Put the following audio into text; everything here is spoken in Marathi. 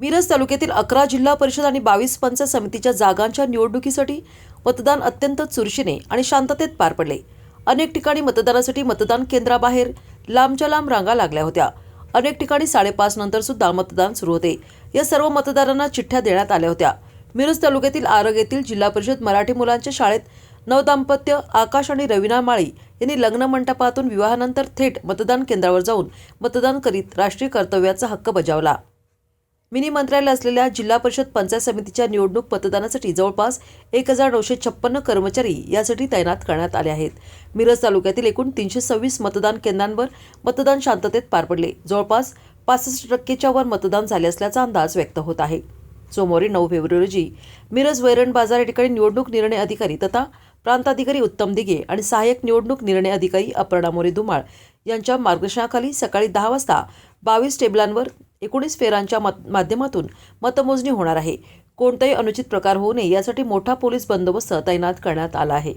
मिरज तालुक्यातील अकरा जिल्हा परिषद आणि बावीस पंचायत समितीच्या जागांच्या निवडणुकीसाठी मतदान अत्यंत चुरशीने आणि शांततेत पार पडले. अनेक ठिकाणी मतदानासाठी मतदान केंद्राबाहेर लांबच्या लांब रांगा लागल्या होत्या. अनेक ठिकाणी साडेपाच नंतर सुद्धा मतदान सुरू होते. या सर्व मतदारांना चिठ्ठ्या देण्यात आल्या होत्या. मिरज तालुक्यातील आरग येथील जिल्हा परिषद मराठी मुलांच्या शाळेत नवदाम्पत्य आकाश आणि रवीना माळी यांनी लग्न मंडपातून विवाहानंतर थेट मतदान केंद्रावर जाऊन मतदान करीत राष्ट्रीय कर्तव्याचा हक्क बजावला. मिनी मंत्रालय असलेल्या जिल्हा परिषद पंचायत समितीच्या निवडणूक मतदानासाठी जवळपास एक हजार नऊशे छप्पन्न कर्मचारी यासाठी तैनात करण्यात आले आहेत. मिरज तालुक्यातील एकूण तीनशे सव्वीस मतदान केंद्रांवर मतदान शांततेत पार पडले. जवळपास पासष्ट टक्केच्या वर मतदान झाले असल्याचा अंदाज व्यक्त होत आहे. सोमवारी नऊ फेब्रुवारी रोजी मिरज वैरण बाजार या ठिकाणी निवडणूक निर्णय अधिकारी तथा प्रांताधिकारी उत्तम दिघे आणि सहाय्यक निवडणूक निर्णय अधिकारी अपर्णा मोरे धुमाळ यांच्या मार्गदर्शनाखाली सकाळी दहा वाजता बावीस टेबलांवर एकोणीस फेरांच्या मत माध्यमातून मतमोजणी होणार आहे. कोणताही अनुचित प्रकार होऊ नये यासाठी मोठा पोलीस बंदोबस्त तैनात करण्यात आला आहे.